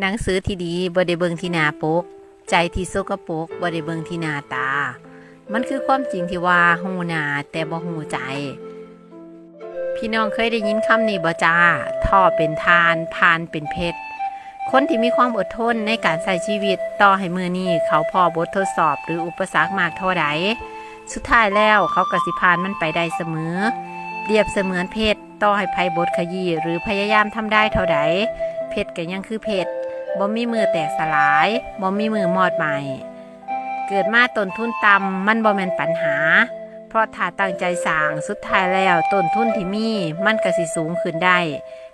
หนังสือที่ดีบ่ได้เบิงที่หน้าปก ใจที่สกปกบ่ได้เบิงที่หน้าตา มันคือความจริงที่ว่าหูหน้าแต่บ่หูใจ พี่น้องเคยได้ยินคำนี้บ่จ้าท่อเป็นทานพานเป็นเพชรคนที่มีความอดทนในการใช้ชีวิตต่อให้มือนี้เขาพอบททดสอบหรืออุปสรรคมากเท่าใดสุดท้ายแล้วเขากสิพานมันไปได้เสมอเปรียบเสมือนเพชรต่อให้ภัยบทขยี้หรือพยายามทำได้เท่าใดเพชรก็ยังคือเพชร บ่มีมือแตกสลายบ่มีมือมอดใหม่ เกิดมาต้นทุนต่ำมันบ่แม่นปัญหา เพราะถ้าตั้งใจสร้างสุดท้ายแล้วต้นทุนที่มีมันก็สิสูงขึ้นได้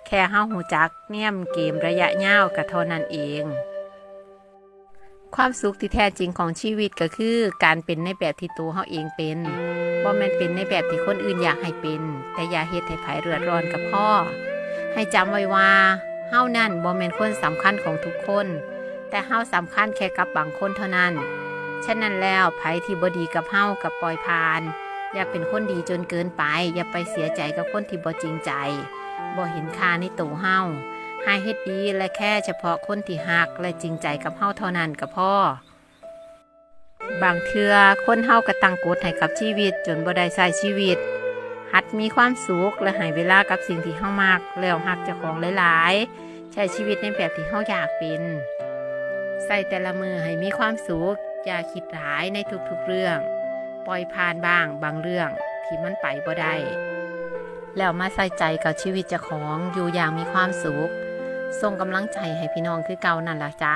แค่เฮาหูจักเนี่ยมเกมระยะยาวก็เท่านั้นเองความสุขที่แท้จริงของชีวิตก็คือ การเป็นในแบบที่ตัวเฮาเองเป็นบ่แม่นเป็นในแบบที่คนอื่นอยากให้เป็น แต่อย่าเฮ็ดให้ไผเดือดร้อนกับพ่อ ให้จำไว้ว่า เฮานั่นบ่แม่นคนสำคัญของทุกคน แต่เฮาสำคัญแค่กับบางคนเท่านั้น ฉะนั้นแล้วไผที่บ่ดีกับเฮากับปล่อยผ่าน อย่าเป็นคนดีจนเกินไป อย่าไปเสียใจกับคนที่บ่จริงใจบ่เห็นค่าในตัวเฮาให้เฮ็ดดีและแค่เฉพาะคนที่ฮักและจริงใจกับเฮาเท่านั้นก็พอบางเทือคนเฮาก็ตั้งกฎให้กับชีวิตจนบ่ได้ใช้ชีวิต หัดมีความสุขและให้เวลากับสิ่งที่เฮามักแล้วฮักเจ้าของหลายๆ ใช้ชีวิตในแบบที่เฮาอยากเป็น ใส่แต่ละมือให้มีความสุขอย่าคิดร้ายในทุกๆเรื่อง ปล่อยผ่านบ้างบางเรื่องที่มันไปบ่ได้แล้วมาใส่ใจกับชีวิตเจ้าของอยู่อย่างมีความสุขส่งกำลังใจให้พี่น้องคือเก่านั่นล่ะจ้า